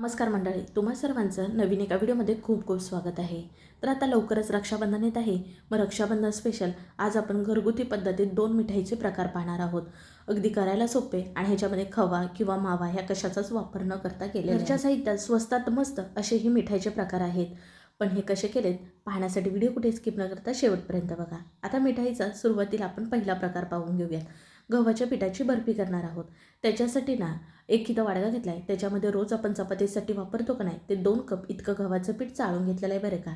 नमस्कार मंडळी तुम्हा सर्वांचं नवीन एका व्हिडिओमध्ये खूप खूप स्वागत आहे. तर आता लवकरच रक्षाबंधन येत आहे. मग रक्षाबंधन स्पेशल आज आपण घरगुती पद्धतीत दोन मिठाईचे प्रकार पाहणार आहोत. अगदी करायला सोपे आणि ह्याच्यामध्ये खवा किंवा मावा ह्या कशाचाच वापर न करता केले घरच्या साहित्यात स्वस्तात मस्त असे ही मिठाईचे प्रकार आहेत. पण हे कसे केलेत पाहण्यासाठी व्हिडिओ कुठे स्किप न करता शेवटपर्यंत बघा. आता मिठाईचा सुरुवातीला आपण पहिला प्रकार पाहून घेऊयात. गव्हाच्या पिठाची बर्फी करणार आहोत. त्याच्यासाठी ना एक इथं वाडगा घेतला आहे त्याच्यामध्ये रोज आपण चपातीसाठी वापरतो का नाही ते दोन कप इतकं गव्हाचं पीठ चाळून घेतलेलं आहे बरं का.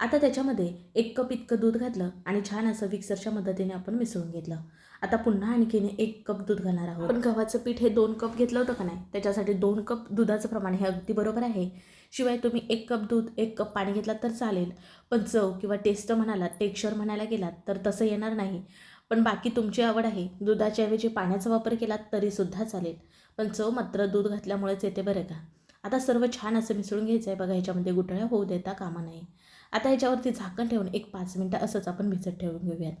आता त्याच्यामध्ये एक कप इतकं दूध घातलं आणि छान असं मिक्सरच्या मदतीने आपण मिसळून घेतलं. आता पुन्हा आणखीन एक कप दूध घालणार आहोत. पण गव्हाचं पीठ हे दोन कप घेतलं होतं का नाही त्याच्यासाठी दोन कप दुधाचं प्रमाण हे अगदी बरोबर आहे. शिवाय तुम्ही एक कप दूध एक कप पाणी घेतलात तर चालेल. पण चव किंवा टेस्ट म्हणाला टेक्स्चर म्हणायला गेलात तर तसं येणार नाही. पण बाकी तुमची आवड आहे. दुधाच्या ऐवजी पाण्याचा वापर केलात तरीसुद्धा चालेल. पण चव मात्र दूध घातल्यामुळेच येते बरं का? आता सर्व छान असं मिसळून घ्यायचं आहे बघा ह्याच्यामध्ये गुठळ्या होऊ देता कामा नाही आता ह्याच्यावरती झाकण ठेवून एक पाच मिनटं असंच आपण भिजत ठेवून घेऊयात.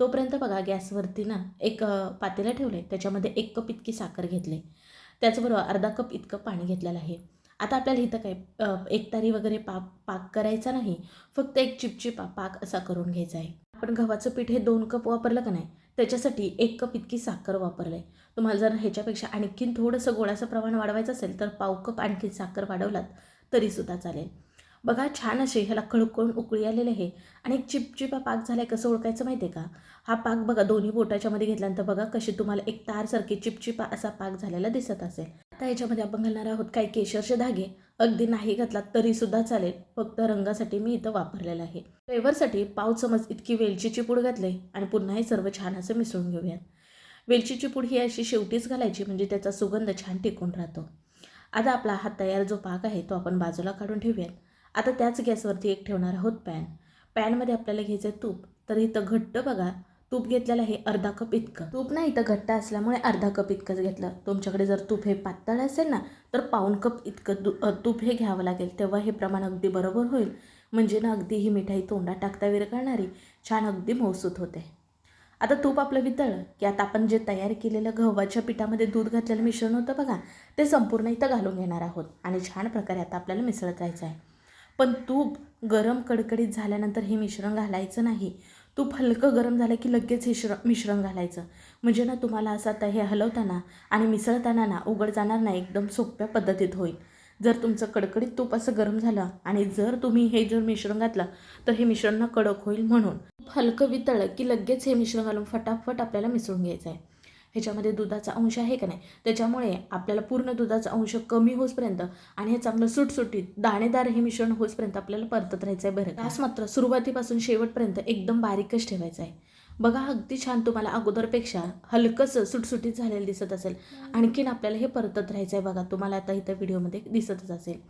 तोपर्यंत बघा गॅसवरती ना एक पातेलं ठेवलं आहे त्याच्यामध्ये एक कप इतकी साखर घेतली. त्याचबरोबर अर्धा कप इतकं पाणी घेतलेलं आहे. आता आपल्याला इथं काय एक एकतारी वगैरे पाक पाक करायचा नाही. फक्त एक चिपचिपा पाक असा करून घ्यायचा आहे. आपण गव्हाचं पीठ हे दोन कप वापरलं का नाही? त्याच्यासाठी एक कप इतकी साखर वापरलं आहे तुम्हाला जर ह्याच्यापेक्षा आणखीन थोडंसं गोळाचं प्रमाण वाढवायचं असेल तर पाव कप आणखी साखर वाढवलात तरीसुद्धा चालेल. बघा छान असे ह्याला खळकळून उकळी आलेले आहे आणि एक चिपचिपा पाक झाला आहे कसं ओळखायचं माहिती आहे का? हा पाक बघा दोन्ही बोटाच्यामध्ये घेतल्यानंतर बघा कशी तुम्हाला एक तारसारखी चिपचिपा असा पाक झालेला दिसत असेल. आता याच्यामध्ये आपण घालणार आहोत काही केशरचे धागे. अगदी नाही घातलात तरीसुद्धा चालेल. फक्त रंगासाठी मी इथं वापरलेलं आहे. फ्लेवरसाठी पाव चमच इतकी वेलचीची पूड घातले आणि पुन्हा हे सर्व छान असं मिसळून घेऊयात. वेलचीची पूड ही अशी शेवटीच घालायची म्हणजे त्याचा सुगंध छान टिकून राहतो. आता आपला हा तयार जो पाक आहे तो आपण बाजूला काढून ठेवूयात. आता त्याच गॅसवरती एक ठेवणार आहोत पॅन. पॅनमध्ये आपल्याला घ्यायचं आहे तूप. तर इथं घट्ट बघा. तूप घेतलेलं आहे अर्धा कप इतकं. तूप ना इथं घट्ट असल्यामुळे अर्धा कप इतकंच घेतलं. तुमच्याकडे जर तूप हे पातळ असेल ना तर पाऊण कप इतकं दु तूप हे घ्यावं लागेल. तेव्हा हे प्रमाण अगदी बरोबर होईल. म्हणजे ना अगदी ही मिठाई तोंडात टाकता विरघळणारी छान अगदी मौसूत होते. आता तूप आपलं वितळलं की आता आपण जे तयार केलेलं गव्हाच्या पिठामध्ये दूध घातलेलं मिश्रण होतं बघा ते संपूर्ण इथं घालून घेणार आहोत. आणि छान प्रकारे आता आपल्याला मिसळत राहायचं आहे. पण तूप गरम कडकडीत झाल्यानंतर हे मिश्रण घालायचं नाही. तूप हलकं गरम झालं की लगेच हे श्र मिश्रण घालायचं. म्हणजे ना तुम्हाला असं आता हे हलवताना आणि मिसळताना ना उघड जाणार नाही एकदम सोप्या पद्धतीत होईल. जर तुमचं कडकडीत तूप असं गरम झालं आणि जर तुम्ही हे जर मिश्रण घातलं तर हे मिश्रण ना कडक होईल म्हणून. हलकं वितळलं की लगेच हे मिश्रण घालून फटाफट आपल्याला मिसळून घ्यायचं आहे ह्याच्यामध्ये दुधाचा अंश आहे का नाही? त्याच्यामुळे आपल्याला पूर्ण दुधाचा अंश कमी होईपर्यंत आणि हे चांगलं सुटसुटीत दाणेदार हे मिश्रण होईपर्यंत आपल्याला परतत राहायचं आहे बरं गॅस मात्र. सुरुवातीपासून शेवटपर्यंत एकदम बारीकच ठेवायचं आहे बघा अगदी छान तुम्हाला अगोदरपेक्षा हलकंसं सुटसुटीत झालेलं दिसत असेल. आणखीन आपल्याला हे परतत राहायचं आहे बघा. तुम्हाला आता इथं व्हिडिओमध्ये दिसतच असेल.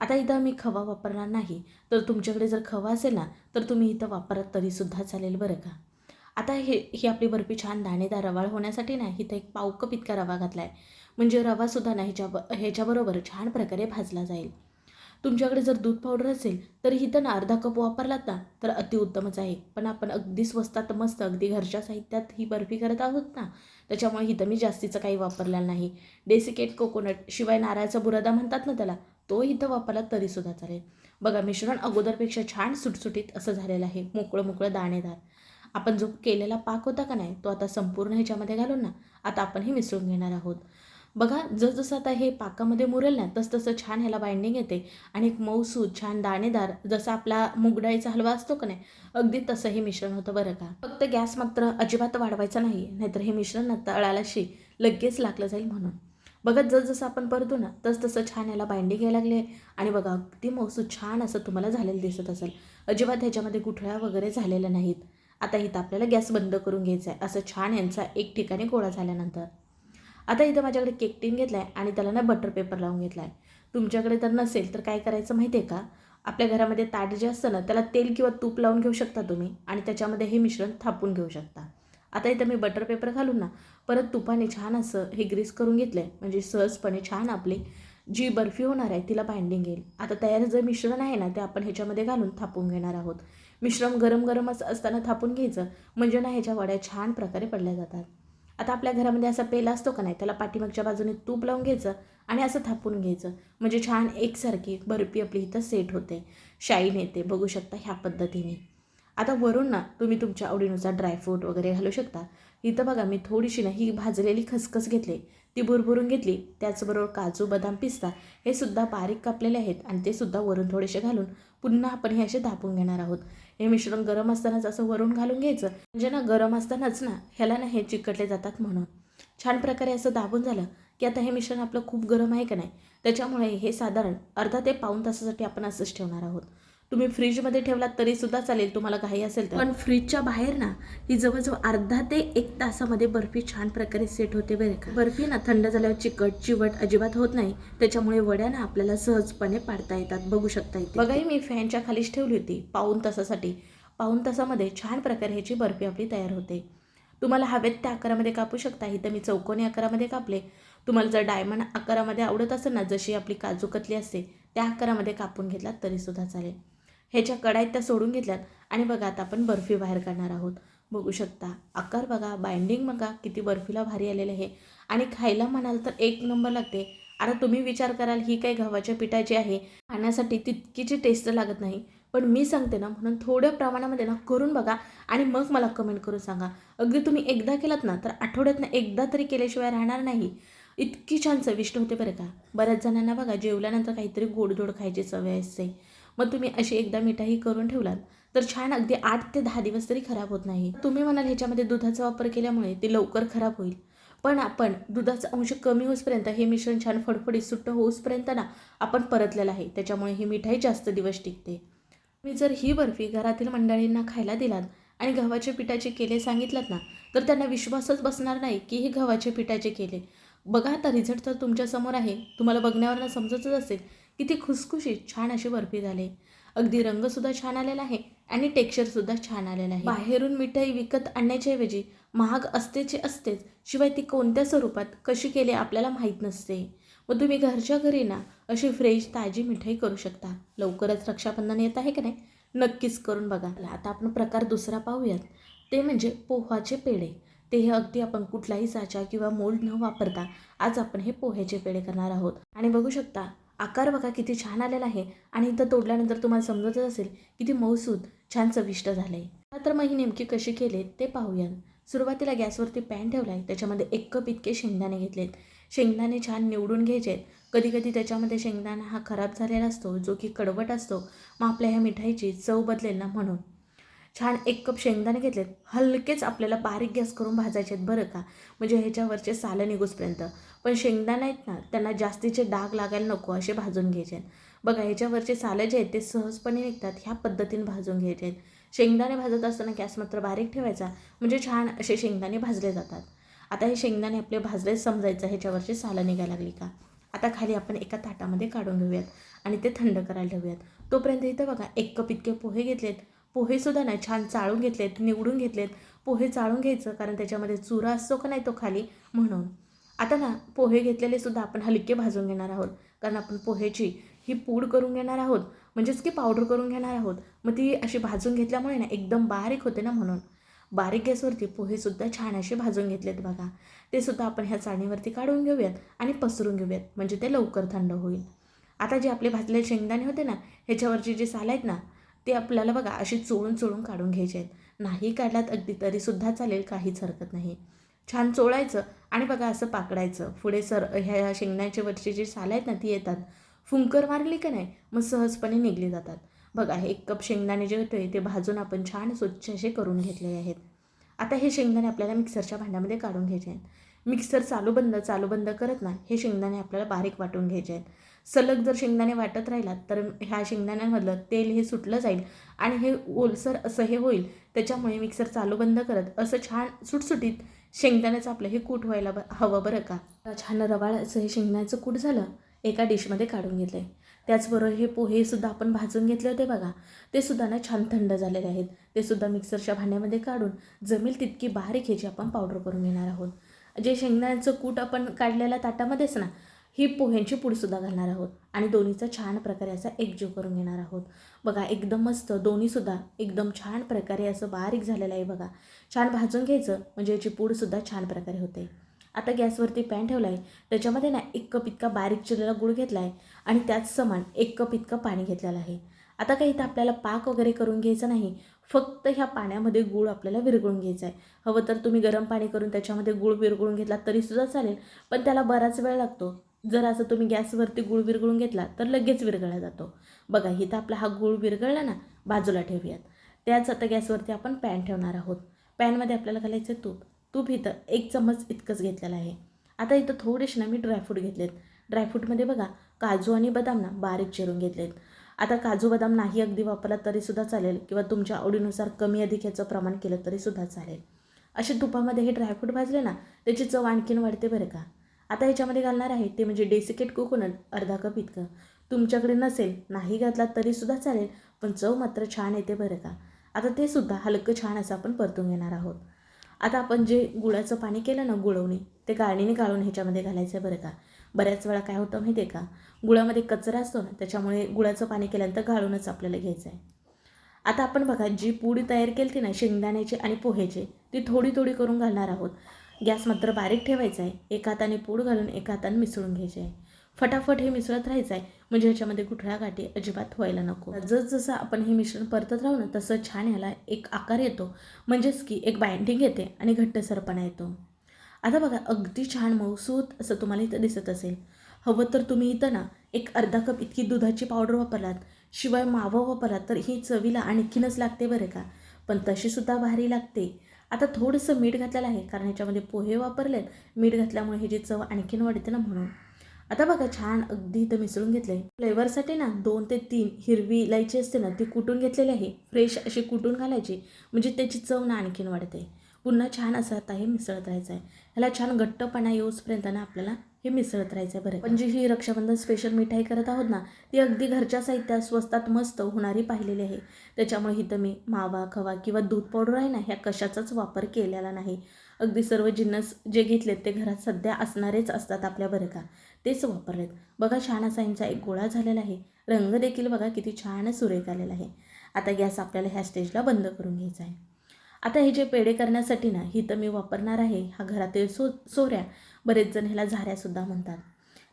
आता इथं मी खवा वापरणार नाही. तर तुमच्याकडे जर खवा असेल ना तर तुम्ही इथं वापरत तरीसुद्धा चालेल बरं का. आता हे ही आपली बर्फी छान दाणेदार रवाळ होण्यासाठी ना इथं एक पाव कप इतका रवा घातला आहे म्हणजे रवासुद्धा ना ह्याच्या ह्याच्याबरोबर छान प्रकारे भाजला जाईल. तुमच्याकडे जर दूध पावडर असेल तर इथं ना अर्धा कप वापरलात ना तर अतिउत्तमच आहे. पण आपण अगदी स्वस्तात मस्त अगदी घरच्या साहित्यात ही बर्फी करत आहोत ना त्याच्यामुळे इथं मी जास्तीचं काही वापरलेलं नाही. डेसिकेट कोकोनट शिवाय नारळाचा बुरादा म्हणतात ना त्याला तो इथं वापरला तरीसुद्धा चालेल. बघा मिश्रण अगोदरपेक्षा छान सुटसुटीत असं झालेलं आहे मोकळं मोकळं दाणेदार. आपण जो केलेला पाक होता का नाही तो आता संपूर्ण ह्याच्यामध्ये घालून ना आता आपण हे मिसळून घेणार आहोत. बघा जसजसं आता हे पाकामध्ये मुरेल ना तसतसं छान ह्याला बाइंडिंग येते. आणि एक मऊसूद छान दाणेदार जसा आपला मुगडाळीचा हलवा असतो का नाही अगदी तसं हे मिश्रण होतं बरं का. फक्त गॅस मात्र अजिबात वाढवायचा नाही नाहीतर हे मिश्रण ना तळालाशी लगेच लागलं जाईल म्हणून. बघा जसजसं आपण परतो ना तस तसं छान याला बाइंडिंग यायला लागले. आणि बघा अगदी मऊसू छान असं तुम्हाला झालेलं दिसत असेल. अजिबात ह्याच्यामध्ये गुठळ्या वगैरे झालेल्या नाहीत. आता इथं आपल्याला गॅस बंद करून घ्यायचा आहे असं छान यांचा एक ठिकाणी गोळा झाल्यानंतर. आता इथं माझ्याकडे केक टीन घेतला आहे आणि त्याला ना बटर पेपर लावून घेतला आहे तुमच्याकडे तर नसेल तर काय करायचं माहिती आहे का? आपल्या घरामध्ये ताट जे असतं ना त्याला तेल किंवा तूप लावून घेऊ शकता तुम्ही आणि त्याच्यामध्ये हे मिश्रण थापून घेऊ शकता. आता इथं मी बटर पेपर घालून ना परत तुपाने छान असं हे ग्रीस करून घेतलं आहे म्हणजे सहजपणे छान आपली जी बर्फी होणार आहे तिला बाइंडिंग येईल. आता तयार जे मिश्रण आहे ना ते आपण ह्याच्यामध्ये घालून थापून घेणार आहोत. मिश्रण गरम गरमच असताना थापून घ्यायचं. म्हणजे ना ह्याच्या वड्या छान प्रकारे पडल्या जातात. आता आपल्या घरामध्ये असा पेल असतो का नाही त्याला पाठीमागच्या बाजूने तूप लावून घ्यायचं आणि असं थापून घ्यायचं. म्हणजे छान एकसारखी बर्फी आपली इथं सेट होते. शाईन येते बघू शकता ह्या पद्धतीने. आता वरून ना तुम्ही तुमच्या आवडीनुसार ड्रायफ्रूट वगैरे घालू शकता. इथं बघा मी थोडीशी ना ही भाजलेली खसखस घेतली. ती भुरभुरून घेतली. त्याचबरोबर काजू बदाम पिस्ता हे सुद्धा बारीक कापलेले आहेत आणि ते सुद्धा वरून थोडेसे घालून पुन्हा आपण हे असे दाबून घेणार आहोत. हे मिश्रण गरम असतानाच असं वरून घालून घ्यायचं. म्हणजे ना गरम असतानाच ना ह्याला ना हे चिकटले जातात म्हणून. छान प्रकारे असं दाबून झालं की आता हे मिश्रण आपलं खूप गरम आहे का नाही? त्याच्यामुळे हे साधारण अर्धा ते पाऊण तासासाठी आपण असंच ठेवणार आहोत. तुम्ही फ्रीजमध्ये ठेवलात तरीसुद्धा चालेल तुम्हाला घाई असेल तर. पण फ्रीजच्या बाहेर ना ही जवळजवळ अर्धा ते एक तासामध्ये बर्फी छान प्रकारे सेट होते बरं का. बर्फी ना थंड झाल्यावर चिकट चिवट अजिबात होत नाही. त्याच्यामुळे वड्या ना आपल्याला सहजपणे पाडता येतात बघू शकता येते बघाही मी फॅनच्या खालीच ठेवली होती पाऊण तासासाठी. पाऊण तासामध्ये छान प्रकारे ह्याची बर्फी आपली तयार होते. तुम्हाला हवेत त्या आकारामध्ये कापू शकता इथं मी चौकोनी आकारामध्ये कापले. तुम्हाला जर डायमंड आकारामध्ये आवडत असेल ना जशी आपली काजू कतली असते त्या आकारामध्ये कापून घेतलात तरीसुद्धा चालेल. ह्याच्या कढाईत त्या सोडून घेतल्यात. आणि बघा आता आपण बर्फी बाहेर काढणार आहोत. बघू शकता आकार बघा बाइंडिंग बघा किती बर्फीला भारी आलेलं आहे. आणि खायला म्हणाल तर एक नंबर लागते. आता तुम्ही विचार कराल ही काही गव्हाच्या पिठाची आहे? खाण्यासाठी तितकीची टेस्ट लागत नाही. पण मी सांगते ना म्हणून थोड्या प्रमाणामध्ये ना करून बघा. आणि मग मला कमेंट करून सांगा. अगदी तुम्ही एकदा केलात ना तर आठवड्यातनं एकदा तरी केल्याशिवाय राहणार नाही. इतकी छान चविष्ट होते बरं का. बऱ्याच जणांना बघा जेवल्यानंतर काहीतरी गोडधोड खायची सवय असते. मग तुम्ही अशी एकदा मिठाई करून ठेवलात तर छान अगदी आठ ते दहा दिवस तरी खराब होत नाही. तुम्ही म्हणाल ह्याच्यामध्ये दुधाचा वापर केल्यामुळे ते लवकर खराब होईल. पण आपण दुधाचा अंश कमी होईपर्यंत हे मिश्रण छान फडफडीत सुट्ट होईपर्यंत ना आपण परतलेलं आहे. त्याच्यामुळे ही मिठाई जास्त दिवस टिकते. तुम्ही जर ही बर्फी घरातील मंडळींना खायला दिलात आणि गव्हाच्या पिठाचे केले सांगितलात ना तर त्यांना विश्वासच बसणार नाही की हे गव्हाच्या पिठाचे केले. बघा आता रिझल्ट तर तुमच्यासमोर आहे. तुम्हाला बघण्यावरनं समजतच असेल किती खुसखुशीत छान अशी बर्फी झाली. अगदी रंगसुद्धा छान आलेला आहे आणि टेक्स्चरसुद्धा छान आलेला आहे. बाहेरून मिठाई विकत आणण्याच्याऐवजी महाग असतेचे असतेच शिवाय ती कोणत्या स्वरूपात कशी केली आपल्याला माहीत नसते. मग तुम्ही घरच्या घरी ना अशी फ्रेश ताजी मिठाई करू शकता. लवकरच रक्षाबंधन येत आहे का नाही? नक्कीच करून बघा. आता आपण प्रकार दुसरा पाहूयात. ते म्हणजे पोहाचे पेढे. ते हे अगदी आपण कुठलाही साचा किंवा मोल्ड न वापरता आज आपण हे पोह्याचे पेढे करणार आहोत. आणि बघू शकता आकार बघा किती छान आलेला आहे. आणि इथं तोडल्यानंतर तुम्हाला समजतच असेल किती मऊसूद छान चविष्ट झालं आहे तर मग ही नेमकी कशी केले ते पाहूयात. सुरुवातीला गॅसवरती पॅन ठेवला आहे त्याच्यामध्ये एक कप इतके शेंगदाणे घेतलेत. शेंगदाणे छान निवडून घ्यायचे आहेत कधी कधी त्याच्यामध्ये शेंगदाणा हा खराब झालेला असतो जो की कडवट असतो. मग आपल्या ह्या मिठाईची चव बदलेल ना म्हणून. छान एक कप शेंगदाणे घेतलेत. हलकेच आपल्याला बारीक गॅस करून भाजायचे आहेत बरं का? म्हणजे ह्याच्यावरचे सालं निघूसपर्यंत. पण शेंगदाणे आहेत ना त्यांना जास्तीचे डाग लागायला नको असे भाजून घ्यायचे आहेत. बघा ह्याच्यावरचे सालं जे आहेत ते सहजपणे निघतात. ह्या पद्धतीने भाजून घ्यायचे आहेत. शेंगदाणे भाजत असताना गॅस मात्र बारीक ठेवायचा. म्हणजे छान असे शेंगदाणे भाजले जातात. आता हे शेंगदाणे आपले भाजले समजायचं. ह्याच्यावरची सालं निघायला लागली का? आता खाली आपण एका ताटामध्ये काढून घेऊयात आणि ते थंड करायला ठेवूयात. तोपर्यंत इथं बघा एक कप इतके पोहे घेतलेत. पोहेसुद्धा ना छान चाळून घेतलेत निवडून घेतलेत. पोहे चाळून घ्यायचं कारण त्याच्यामध्ये चुरा असतो का नाही तो खाली म्हणून. आता ना पोहे घेतलेले सुद्धा आपण हलके भाजून घेणार आहोत. कारण आपण पोहेची ही पूड करून घेणार आहोत. म्हणजेच की पावडर करून घेणार आहोत. मग ती अशी भाजून घेतल्यामुळे ना एकदम बारीक होते ना म्हणून. बारीक गॅसवरती पोहेसुद्धा छान असे भाजून घेतलेत बघा. ते सुद्धा आपण ह्या चाळणीवरती काढून घेऊयात आणि पसरून घेऊयात. म्हणजे ते लवकर थंड होईल. आता जे आपले भाजलेले शेंगदाणे होते ना ह्याच्यावरचे जे साल आहेत ना ते आपल्याला बघा अशी चोळून चोळून काढून घ्यायचे आहेत. नाही काढल्यात अगदी तरीसुद्धा चालेल काहीच हरकत नाही. छान चोळायचं आणि बघा असं पाकडायचं. पुढे सर ह्या शेंगण्याच्या वरची जी साल आहेत ना ती येतात. फुंकर मारली का नाही मग सहजपणे निघली जातात. बघा हे एक कप शेंगदाणे जे होते ते भाजून आपण छान स्वच्छ असे करून घेतले आहेत. आता हे शेंगदाणे आपल्याला मिक्सरच्या भांड्यामध्ये काढून घ्यायचे आहेत. मिक्सर चालू बंद चालू बंद करत ना हे शेंगदाणे आपल्याला बारीक वाटून घ्यायचे आहेत. सलग जर शेंगदाणे वाटत राहिलात तर ह्या शेंगदाण्यांमधलं तेल हे सुटलं जाईल आणि हे ओलसर असं हे होईल. त्याच्यामुळे मिक्सर चालू बंद करत असं छान सुटसुटीत शेंगदाण्याचं आपलं हे कूट व्हायला ब हवं बरं का? छान रवाळ असं हे शेंगदाण्याचं कूट झालं एका डिशमध्ये काढून घेतलं आहे त्याचबरोबर हे पोहेसुद्धा आपण भाजून घेतले होते बघा. ते सुद्धा ना छान थंड झालेले आहेत. ते सुद्धा मिक्सरच्या भांड्यामध्ये काढून जमेल तितकी बारीक ह्याची आपण पावडर करून घेणार आहोत. जे शेंगदाण्याचं कूट आपण काढलेल्या ताटामध्येच ना ही पोह्यांची पूडसुद्धा घालणार आहोत. आणि दोन्हीचा छान प्रकारे असा एकजीव करून घेणार आहोत. बघा एकदम मस्त दोन्हीसुद्धा एकदम छान प्रकारे असं बारीक झालेलं आहे बघा. छान भाजून घ्यायचं म्हणजे याची पूडसुद्धा छान प्रकारे होते. आता गॅसवरती पॅन ठेवला आहे त्याच्यामध्ये ना एक कप इतका बारीक चिरलेला गुळ घेतला आहे आणि त्याच समान एक कप इतकं पाणी घेतलेलं आहे. आता काही इथं आपल्याला पाक वगैरे करून घ्यायचं नाही. फक्त ह्या पाण्यामध्ये गूळ आपल्याला विरघळून घ्यायचा आहे. हवं तर तुम्ही गरम पाणी करून त्याच्यामध्ये गूळ विरघळून घेतला तरीसुद्धा चालेल पण त्याला बराच वेळ लागतो. जर असं तुम्ही गॅसवरती गूळ विरघळून घेतला तर लगेच विरघळला जातो. बघा इथं आपला हा गूळ विरघळला ना बाजूला ठेवूयात. त्याच आता गॅसवरती आपण पॅन ठेवणार आहोत. पॅनमध्ये आपल्याला घालायचं आहे तूप. तूप इथं एक चम्मच इतकंच घेतलेलं आहे. आता इथं थोडेसे ना मी ड्रायफ्रूट घेतलेत. ड्रायफ्रूटमध्ये बघा काजू आणि बदाम ना बारीक चिरून घेतलेत. आता काजू बदाम नाही अगदी वापरला तरीसुद्धा चालेल किंवा तुमच्या आवडीनुसार कमी अधिक याचं प्रमाण केलं तरीसुद्धा चालेल. असे तुपामध्ये हे ड्रायफ्रूट भाजले ना त्याची चव आणखीन वाढते बरं का? आता ह्याच्यामध्ये घालणार आहे ते म्हणजे डेसिकेट कोकोनट अर्धा कप इतकं. तुमच्याकडे नसेल नाही घातला तरीसुद्धा चालेल पण चव मात्र छान येते बरं का. आता ते सुद्धा हलकं छान असं आपण परतून घेणार आहोत. आता आपण जे गुळाचं पाणी केलं ना गुळवणी ते गाळणीने गाळून ह्याच्यामध्ये घालायचं आहे बरं का. बऱ्याच वेळा काय होतं माहिती आहे का? गुळामध्ये कचरा असतो ना त्याच्यामुळे गुळाचं पाणी केल्यानंतर गाळूनच आपल्याला घ्यायचं आहे आता आपण बघा जी पुडी तयार केली ती ना शेंगदाण्याची आणि पोह्याची ती थोडी थोडी करून घालणार आहोत. गॅस मात्र बारीक ठेवायचा आहे. एका हाताने पूड घालून एका हाताने मिसळून घ्यायचे आहे. फटाफट हे मिसळत राहायचं आहे म्हणजे ह्याच्यामध्ये कुठल्या गाठी अजिबात व्हायला नको. जसजसं आपण हे मिश्रण परतत राहू ना तसं छान ह्याला एक आकार येतो. म्हणजेच की एक बाइंडिंग येते आणि घट्टसरपणा येतो. आता बघा अगदी छान मऊसूत असं तुम्हाला इथं दिसत असेल. हवं तर तुम्ही इथं ना एक अर्धा कप इतकी दुधाची पावडर वापरलात. शिवाय मावा वापरलात तर ही चवीला आणखीनच लागते बरं का. पण तशीसुद्धा भारी लागते. आता थोडंसं मीठ घातलेलं आहे कारण ह्याच्यामध्ये पोहे वापरलेत. मीठ घातल्यामुळे ह्याची चव आणखीन वाढते ना म्हणून. आता बघा छान अगदी इथं मिसळून घेतलं आहे फ्लेवरसाठी ना दोन ते तीन हिरवी इलायची असते ना ती कुटून घेतलेली आहे. फ्रेश अशी कुटून घालायची. म्हणजे त्याची चव ना आणखीन वाढते. पुन्हा छान असं आता हे मिसळत राहायचं आहे. ह्याला छान घट्टपणा येऊसपर्यंत ना आपल्याला हे मिसळत राहायचं आहे बरं पण जी ही रक्षाबंधन स्पेशल मिठाई करत आहोत ना ती अगदी घरच्या साहित्यात स्वस्तात मस्त होणारी पाहिलेली आहे. त्याच्यामुळे इथं मी मावा खवा किंवा दूध पावडर आहे ना ह्या कशाचाच वापर केलेला नाही. अगदी सर्व जिन्नस जे घेतलेत ते घरात सध्या असणारेच असतात आपल्या बरं का. तेच वापरलेत. बघा छान असा यांचा एक गोळा झालेला आहे. रंग देखील बघा किती छान सुरेख आलेला आहे. आता गॅस आपल्याला ह्या स्टेजला बंद करून घ्यायचा आहे. आता हे जे पेढे करण्यासाठी ना ही तर मी वापरणार आहे. हा घरातील सो सोऱ्या बरेच जण ह्याला झाऱ्यासुद्धा म्हणतात.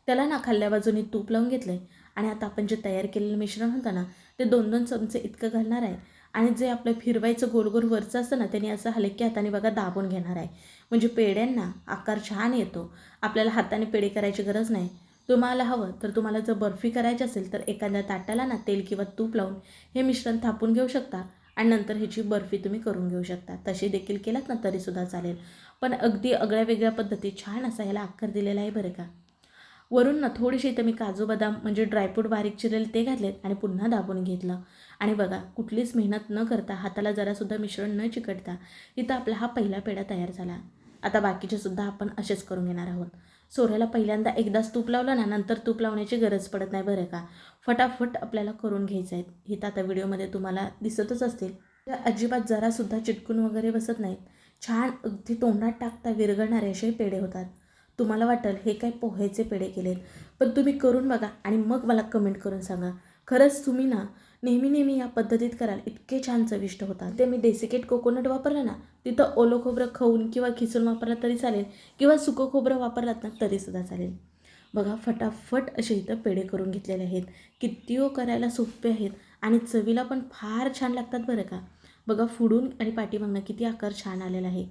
त्याला ना खाल्ल्या बाजूने तूप लावून घेतलं आहे आणि आता आपण जे तयार केलेलं मिश्रण होतं ना ते दोन दोन चमचे इतकं घालणार आहे. आणि जे आपलं फिरवायचं गोल गोल वरचं असतं ना त्यांनी असं हलक्या हाताने बघा दाबून घेणार आहे. म्हणजे पेड्यांना आकार छान येतो. आपल्याला हाताने पेढे करायची गरज नाही. तुम्हाला हवं तर तुम्हाला जर बर्फी करायची असेल तर एखाद्या ताटाला ना तेल किंवा तूप लावून हे मिश्रण थापून घेऊ शकता. आणि नंतर ह्याची बर्फी तुम्ही करून घेऊ शकता. तशी देखील केलात ना तरीसुद्धा चालेल. पण अगदी आगळ्या वेगळ्या पद्धती छान असा ह्याला आकार दिलेला आहे बरं का. वरून ना थोडीशी इथं मी काजू बदाम म्हणजे ड्रायफ्रूट बारीक चिरेल ते घातलेत आणि पुन्हा दाबून घेतलं. आणि बघा कुठलीच मेहनत न करता हाताला जरासुद्धा मिश्रण न चिकटता इथं आपला हा पहिला पेढा तयार झाला. आता बाकीचे सुद्धा आपण असेच करून घेणार आहोत. सोऱ्याला पहिल्यांदा एकदाच तूप लावलं ना नंतर तूप लावण्याची गरज पडत नाही बरं का. फटाफट आपल्याला करून घ्यायचं आहे. तर आता व्हिडिओमध्ये तुम्हाला दिसतच असतील. तर अजिबात जरासुद्धा चिटकून वगैरे बसत नाहीत. छान अगदी तोंडात टाकता विरघळणारे असे पेढे होतात. तुम्हाला वाटेल हे काय पोह्याचे पेढे केलेत. पण तुम्ही करून बघा आणि मग मला कमेंट करून सांगा. खरंच तुम्ही ना नेहमी नेहमी या पद्धतीत कराल. इतके छान चविष्ट होतात. ते मी डेसिकेट कोकोनट वापरलं ना तिथं ओलं खोबरं खाऊन किंवा खिसून वापरलं तरी चालेल. किंवा सुकं खोबरं वापरलात ना तरीसुद्धा चालेल. बघा फटाफट असे इथं पेढे करून घेतलेले आहेत. किती ओ करायला सोपे आहेत आणि चवीला पण फार छान लागतात बरं का. बघा फुडून आणि पाठीमागनं किती आकार छान आलेला आहे.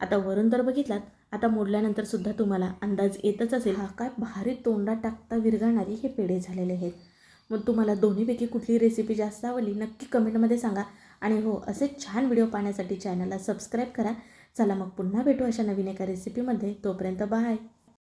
आता वरून तर बघितलात आता मोडल्यानंतर सुद्धा तुम्हाला अंदाज येतच असेल हा काय भारी तोंडात टाकता विरघळणारी हे पेढे झालेले आहेत. मग तुम्हाला दोन्हीपैकी कुठली रेसिपी जास्त आवडली नक्की कमेंटमध्ये सांगा. आणि हो असे छान व्हिडिओ पाहण्यासाठी चॅनलला सबस्क्राईब करा. चला मग पुन्हा भेटू अशा नवीन एका रेसिपीमध्ये तोपर्यंत बाय